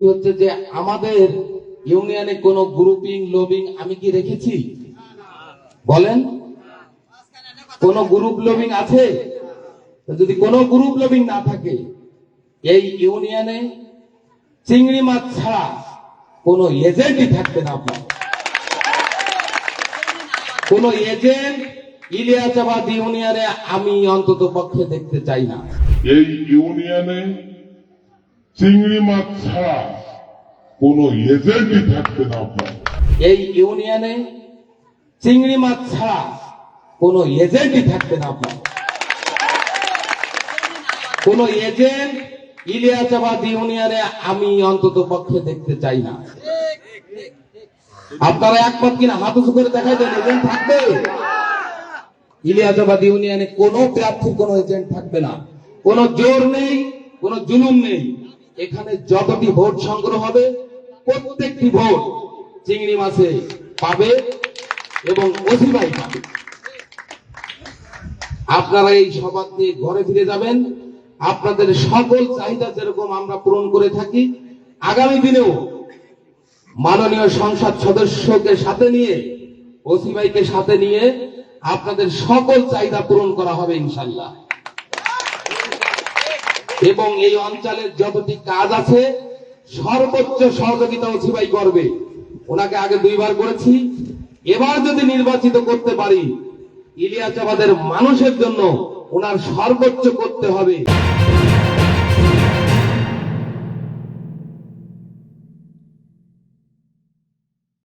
হচ্ছে যে আমাদের ইউনিয়নে কোনো গ্রুপিং লবিং আমি কি রেখেছি? বলেন। কোন গ্রুপ লবিং আছে? যদি কোনো গ্রুপ লবিং না থাকে, এই ইউনিয়নে চিংড়ি মাছ ছাড়া কোনো এজেন্টই থাকবে না আপনার। কোন এজেন্ট ইলিয়াচাবাদ ইউনিয়নে আমি অন্তত পক্ষে দেখতে চাই না। এই ইউনিয়নে চিংড়ি মাছ ছাড়া কোনো এজেন্টই থাকবে না আপনার। এই ইউনিয়নে চিংড়ি মাছ ছাড়া কোনো এজেন্টই থাকবে না আপনার। কোন এজেন্ট ইলিয়াচাবাদ ইউনিয়নে আমি অন্তত পক্ষে দেখতে চাই না। আপনারা একমত কিনা হাত উঁচু করে দেখাই দেন, এজেন্ট থাকবে? ইলিয়াচাবাদ ইউনিয়নে কোনো প্রার্থীর কোনো এজেন্ট থাকবে না। কোনো জোর নেই, কোনো জুলুম নেই। এখানে যতটি ভোট সংগ্রহ হবে, প্রত্যেকটি ভোট চিংড়ি মাছে পাবে এবং অধিবাই পাবে। আপনারা এই সভা দিয়ে ঘরে ফিরে যাবেন। আপনাদের সকল চাহিদা যেরকম আমরা পূরণ করে থাকি, আগামী দিনেও মাননীয় সংসদ সদস্যকে সাথে নিয়ে, ওসি ভাইকে সাথে নিয়ে আপনাদের সকল চাহিদা পূরণ করা হবে ইনশাল্লাহ এবং এই অঞ্চলের যতটি কাজ আছে, সর্বোচ্চ সহযোগিতা ওসিবাই করবে। ওনাকে আগে দুইবার করেছি। এবার যদি নির্বাচিত করতে পারি ইলিয়াচাবাদের মানুষের জন্য ওনার সর্বোচ্চ করতে হবে।